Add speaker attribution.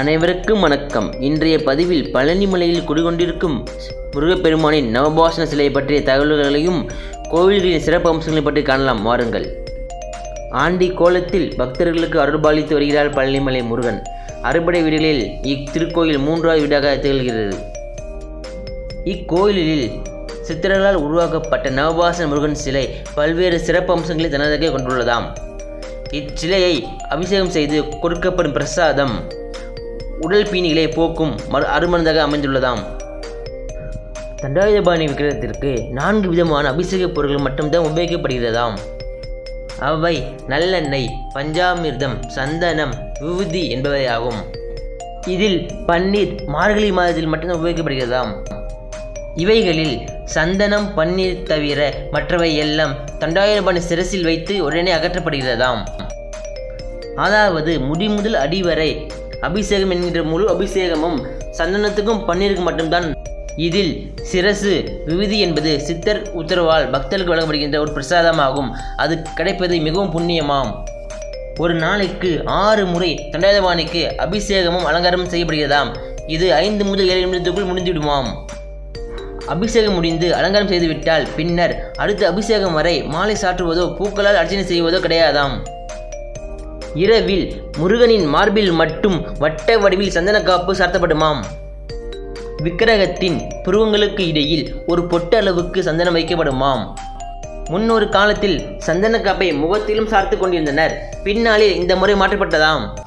Speaker 1: அனைவருக்கும் வணக்கம். இன்றைய பதிவில் பழனிமலையில் குடிகொண்டிருக்கும் முருகப்பெருமானின் நவபாசன சிலையை பற்றிய தகவல்களையும் கோவில்களின் சிறப்பு அம்சங்களை பற்றி காணலாம். வாருங்கள். ஆண்டி கோலத்தில் பக்தர்களுக்கு அருள்பாலித்து வருகிறார் பழனிமலை முருகன். அறுபடை வீடுகளில் இத்திருக்கோயில் மூன்றாவது வீடாக திகழ்கிறது. இக்கோயிலில் சித்திரங்களால் உருவாக்கப்பட்ட நவபாசன முருகன் சிலை பல்வேறு சிறப்பு அம்சங்களை தனதாக கொண்டுள்ளதாம். இச்சிலையை அபிஷேகம் செய்து கொடுக்கப்படும் பிரசாதம் உடல் பீனிகளை போக்கும் மரு அருமருந்தாக அமைந்துள்ளதாம். தண்டாயுதபாணி விக்கிரகத்திற்கு நான்கு விதமான அபிஷேக பொருட்கள் மட்டும்தான் உபயோகிக்கப்படுகிறதாம். அவை நல்லெண்ணெய் பஞ்சாமிர்தம் சந்தனம் விபூதி என்பவையாகும். இதில் பன்னீர் மார்கழி மாதத்தில் மட்டும்தான் உபயோகிக்கப்படுகிறதாம். இவைகளில் சந்தனம் பன்னீர் தவிர மற்றவை எல்லாம் தண்டாயுதபாணி சிரசில் வைத்து உடனே அகற்றப்படுகிறதாம். அதாவது முடி முதல் அடி வரை அபிஷேகம் என்கின்ற முழு அபிஷேகமும் சந்தனத்துக்கும் பன்னீருக்கும் மட்டும்தான். இதில் சிரசு விவிதி என்பது சித்தர் உத்தரவால் பக்தர்களுக்கு வழங்கப்படுகின்ற ஒரு பிரசாதமாகும். அது கிடைப்பது மிகவும் புண்ணியமாம். ஒரு நாளைக்கு ஆறு முறை தண்டாயுதபாணிக்கு அபிஷேகமும் அலங்காரமும் செய்யப்படுகிறதாம். இது ஐந்து முதல் ஏழு நிமிடத்துக்குள் முடிந்துவிடுமாம். அபிஷேகம் முடிந்து அலங்காரம் செய்துவிட்டால் பின்னர் அடுத்த அபிஷேகம் வரை மாலை சாற்றுவதோ பூக்களால் அர்ச்சனை செய்வதோ கிடையாதாம். இரவில் முருகனின் மார்பில் மட்டும் வட்ட வடிவில் சந்தனக்காப்பு சார்த்தப்படுமாம். விக்கிரகத்தின் புருவங்களுக்கு இடையில் ஒரு பொட்டு அளவுக்கு சந்தனம் வைக்கப்படுமாம். முன்னொரு காலத்தில் சந்தனக்காப்பை முகத்திலும் சார்த்து கொண்டிருந்தனர். பின்னாளில் இந்த முறை மாற்றப்பட்டதாம்.